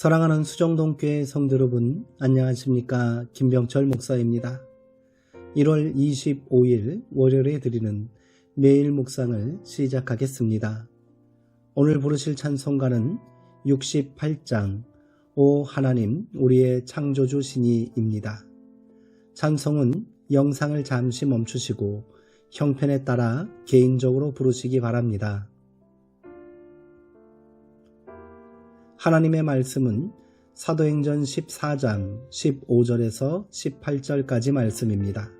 사랑하는 수정동교회 성도 여러분, 안녕하십니까. 김병철 목사입니다. 1월 25일 월요일에 드리는 매일 묵상을 시작하겠습니다. 오늘 부르실 찬송가는 68장 오 하나님 우리의 창조주 신이입니다. 찬송은 영상을 잠시 멈추시고 형편에 따라 개인적으로 부르시기 바랍니다. 하나님의 말씀은 사도행전 14장 15절에서 18절까지 말씀입니다.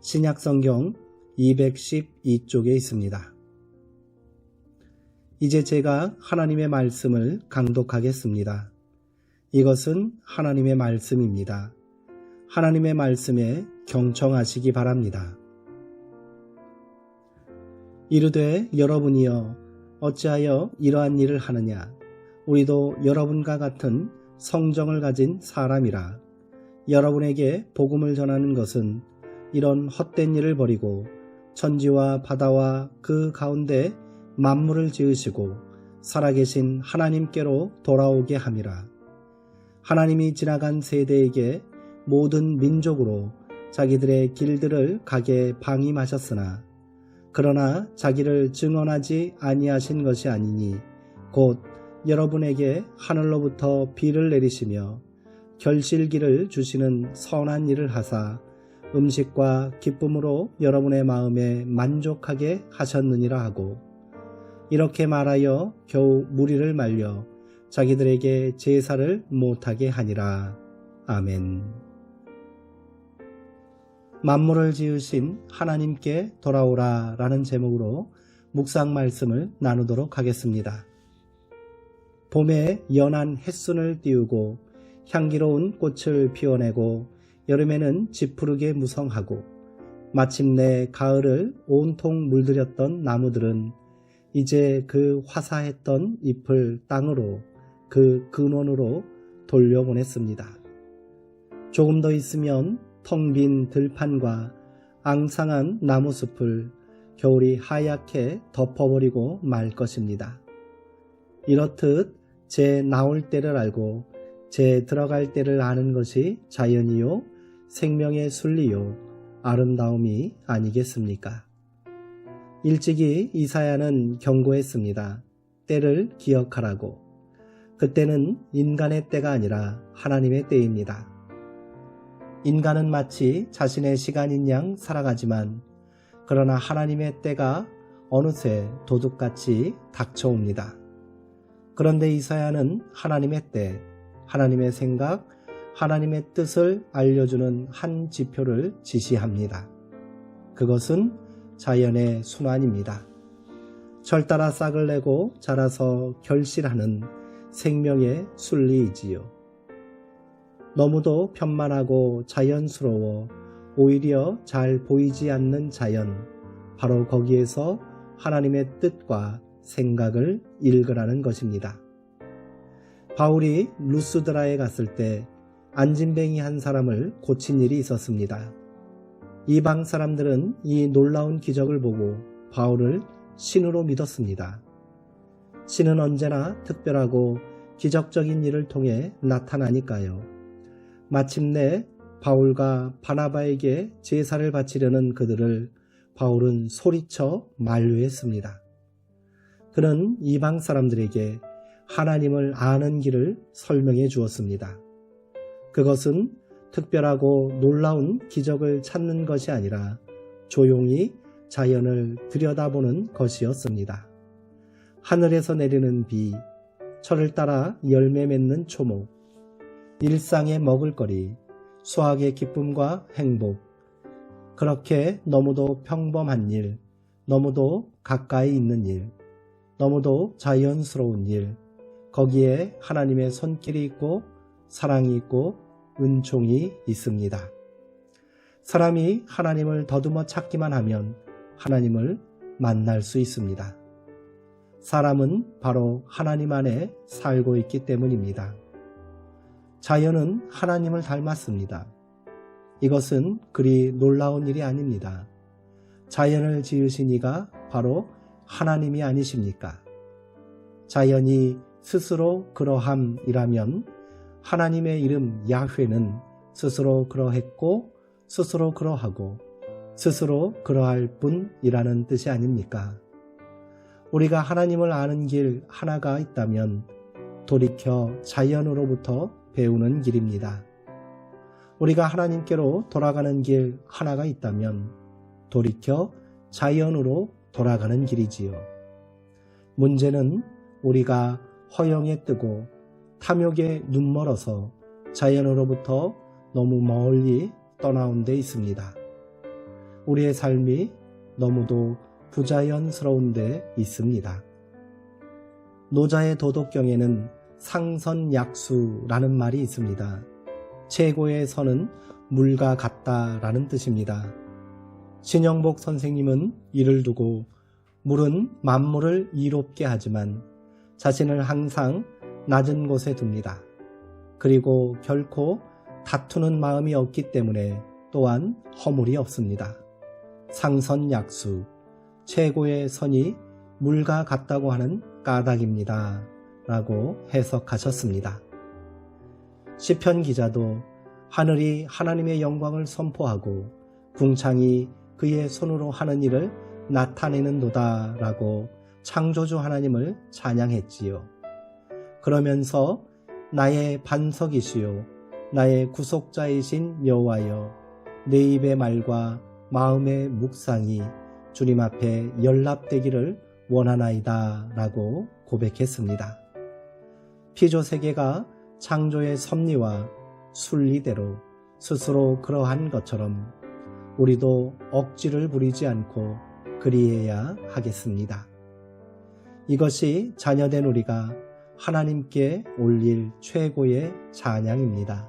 신약 성경 212쪽에 있습니다. 이제 제가 하나님의 말씀을 강독하겠습니다. 이것은 하나님의 말씀입니다. 하나님의 말씀에 경청하시기 바랍니다. 이르되 여러분이여 어찌하여 이러한 일을 하느냐 우리도 여러분과 같은 성정을 가진 사람이라 여러분에게 복음을 전하는 것은 이런 헛된 일을 버리고 천지와 바다와 그 가운데 만물을 지으시고 살아계신 하나님께로 돌아오게 함이라. 하나님이 지나간 세대에게 모든 민족으로 자기들의 길들을 가게 방임하셨으나 그러나 자기를 증언하지 아니하신 것이 아니니 곧 여러분에게 하늘로부터 비를 내리시며 결실기를 주시는 선한 일을 하사 음식과 기쁨으로 여러분의 마음에 만족하게 하셨느니라 하고 이렇게 말하여 겨우 무리를 말려 자기들에게 제사를 못하게 하니라. 아멘. 만물을 지으신 하나님께 돌아오라 라는 제목으로 묵상 말씀을 나누도록 하겠습니다. 봄에 연한 햇순을 띄우고 향기로운 꽃을 피워내고 여름에는 지푸르게 무성하고 마침내 가을을 온통 물들였던 나무들은 이제 그 화사했던 잎을 땅으로 그 근원으로 돌려보냈습니다. 조금 더 있으면 텅 빈 들판과 앙상한 나무숲을 겨울이 하얗게 덮어버리고 말 것입니다. 이렇듯 제 나올 때를 알고 제 들어갈 때를 아는 것이 자연이요 생명의 순리요 아름다움이 아니겠습니까? 일찍이 이사야는 경고했습니다. 때를 기억하라고. 그때는 인간의 때가 아니라 하나님의 때입니다. 인간은 마치 자신의 시간인 양 살아가지만 그러나 하나님의 때가 어느새 도둑같이 닥쳐옵니다. 그런데 이사야는 하나님의 때, 하나님의 생각, 하나님의 뜻을 알려주는 한 지표를 지시합니다. 그것은 자연의 순환입니다. 절 따라 싹을 내고 자라서 결실하는 생명의 순리이지요. 너무도 편만하고 자연스러워 오히려 잘 보이지 않는 자연, 바로 거기에서 하나님의 뜻과 생각을 읽으라는 것입니다. 바울이 루스드라에 갔을 때 안진뱅이 한 사람을 고친 일이 있었습니다. 이방 사람들은 이 놀라운 기적을 보고 바울을 신으로 믿었습니다. 신은 언제나 특별하고 기적적인 일을 통해 나타나니까요. 마침내 바울과 바나바에게 제사를 바치려는 그들을 바울은 소리쳐 만류했습니다. 그는 이방 사람들에게 하나님을 아는 길을 설명해 주었습니다. 그것은 특별하고 놀라운 기적을 찾는 것이 아니라 조용히 자연을 들여다보는 것이었습니다. 하늘에서 내리는 비, 철을 따라 열매 맺는 초목, 일상의 먹을거리, 수학의 기쁨과 행복, 그렇게 너무도 평범한 일, 너무도 가까이 있는 일, 너무도 자연스러운 일, 거기에 하나님의 손길이 있고 사랑이 있고 은총이 있습니다. 사람이 하나님을 더듬어 찾기만 하면 하나님을 만날 수 있습니다. 사람은 바로 하나님 안에 살고 있기 때문입니다. 자연은 하나님을 닮았습니다. 이것은 그리 놀라운 일이 아닙니다. 자연을 지으신 이가 바로 하나님이 아니십니까? 자연이 스스로 그러함이라면 하나님의 이름 야훼는 스스로 그러했고 스스로 그러하고 스스로 그러할 뿐이라는 뜻이 아닙니까? 우리가 하나님을 아는 길 하나가 있다면 돌이켜 자연으로부터 배우는 길입니다. 우리가 하나님께로 돌아가는 길 하나가 있다면 돌이켜 자연으로 돌아가는 길이지요. 문제는 우리가 허영에 뜨고 탐욕에 눈멀어서 자연으로부터 너무 멀리 떠나온 데 있습니다. 우리의 삶이 너무도 부자연스러운 데 있습니다. 노자의 도덕경에는 상선약수라는 말이 있습니다. 최고의 선은 물과 같다라는 뜻입니다. 신영복 선생님은 이를 두고 물은 만물을 이롭게 하지만 자신을 항상 낮은 곳에 둡니다. 그리고 결코 다투는 마음이 없기 때문에 또한 허물이 없습니다. 상선약수, 최고의 선이 물과 같다고 하는 까닭입니다. 라고 해석하셨습니다. 시편 기자도 하늘이 하나님의 영광을 선포하고 궁창이 그의 손으로 하는 일을 나타내는 도다 라고 창조주 하나님을 찬양했지요. 그러면서 나의 반석이시요 나의 구속자이신 여호와여 내 입의 말과 마음의 묵상이 주님 앞에 연락되기를 원하나이다 라고 고백했습니다. 피조 세계가 창조의 섭리와 순리대로 스스로 그러한 것처럼 우리도 억지를 부리지 않고 그리해야 하겠습니다. 이것이 자녀된 우리가 하나님께 올릴 최고의 찬양입니다.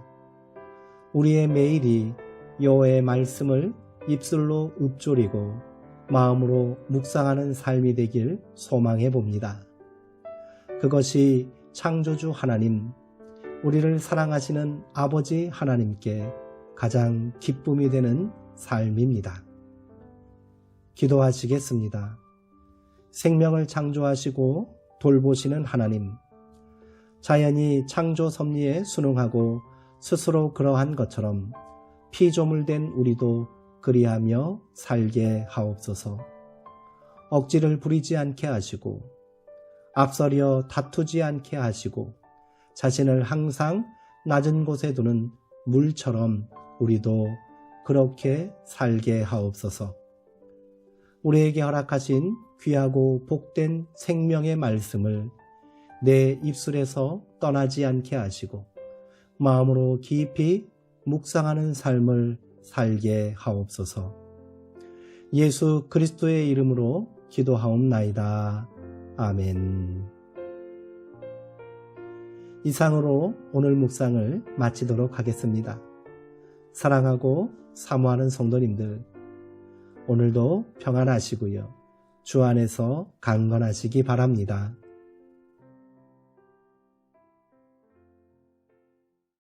우리의 매일이 여호의 말씀을 입술로 읊조리고 마음으로 묵상하는 삶이 되길 소망해 봅니다. 그것이 창조주 하나님, 우리를 사랑하시는 아버지 하나님께 가장 기쁨이 되는 삶입니다. 기도하시겠습니다. 생명을 창조하시고 돌보시는 하나님, 자연이 창조 섭리에 순응하고 스스로 그러한 것처럼 피조물된 우리도 그리하며 살게 하옵소서. 억지를 부리지 않게 하시고 앞서려 다투지 않게 하시고 자신을 항상 낮은 곳에 두는 물처럼 우리도 그렇게 살게 하옵소서. 우리에게 허락하신 귀하고 복된 생명의 말씀을 내 입술에서 떠나지 않게 하시고 마음으로 깊이 묵상하는 삶을 살게 하옵소서. 예수 그리스도의 이름으로 기도하옵나이다. 아멘. 이상으로 오늘 묵상을 마치도록 하겠습니다. 사랑하고 사모하는 성도님들, 오늘도 평안하시고요. 주 안에서 강건하시기 바랍니다.